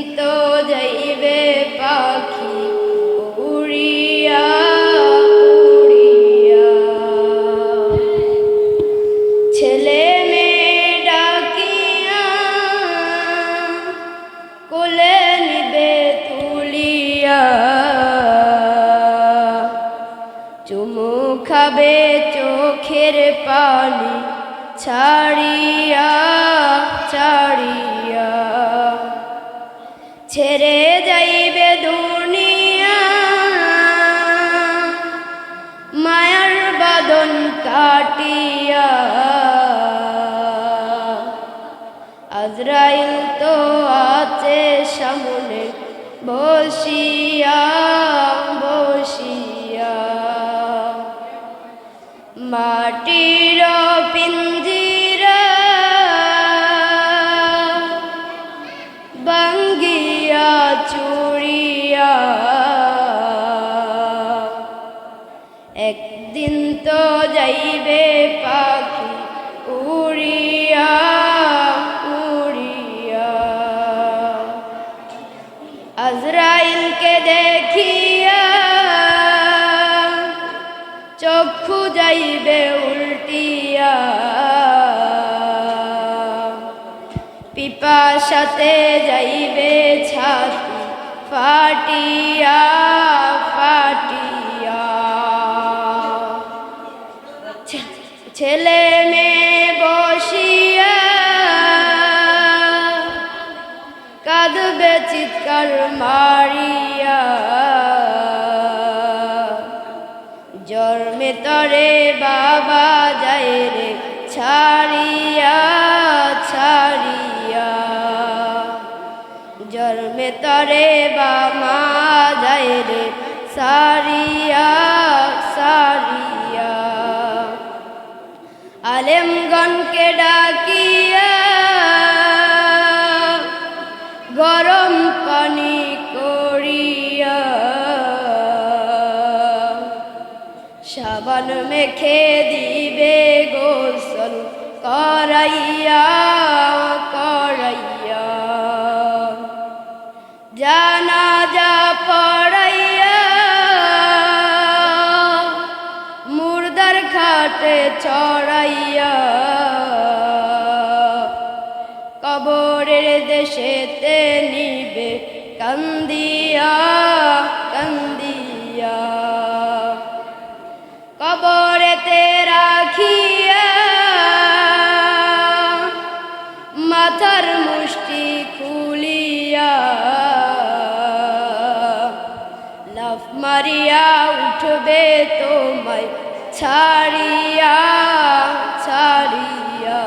একদিন তো যাইবে পাখি উড়িয়া খাবে চোখের ছাড়িয়া ছাড়িয়া ছেড়ে যাইবে দুনিয়া। মায়ার বাদন কাটিয়া। আজরাইল তো আছে সামনে বসিয়া। চক্ষু যাইবে উল্টিয়া। পিপাসাতে যাইবে ছাতি ফাটিয়া ফাটিয়া। ছেলে মেয়ে বসিয়া কাঁদবে চিৎকার মারিয়া। তরে বাবা যায় রে, ছাড়িয়া ছাড়িয়া। জন্মে তরে বামা যায় রে, সারিয়া সারিয়া। আলেমগণকে ডাকিয়া গরম পানি করিয়া সাবান মেখে দিবে গোসল করাইয়া করাইয়া। জানা যা পড়াইয়া, মুর্দার খাটে চড়াইয়া। কবরের দেশেতে নিবে, কান্দিয়া কান্দিয়া। কবরেতে রাখিয়া মাথার মুষ্টি খুলিয়া লাফ মারিয়া উঠবে তোমায় ছাড়িয়া ছাড়িয়া।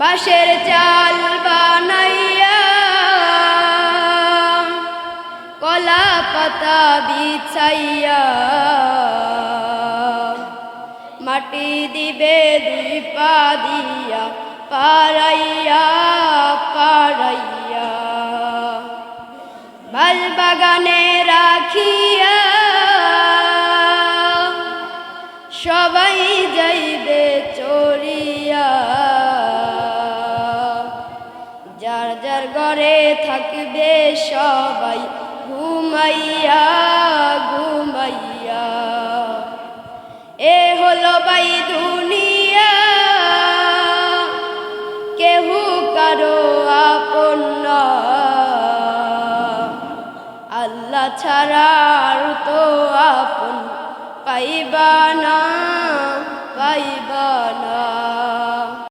বাঁশের চাল কলা পাতা বিছাইয়া মাটি দিবে দুই পা দিয়া পারাইয়া পারাইয়া বাল বাগানে রাখিয়া সবাই যাইবে চড়িয়া। যার যার ঘরে থাকবে সবাই ঘুমাইয়া ঘুমাইয়া। এ হলো বাই দুনিয়া। কেহু কারও আপন আল্লাহ ছাড়ার তো আপন পাইবা না।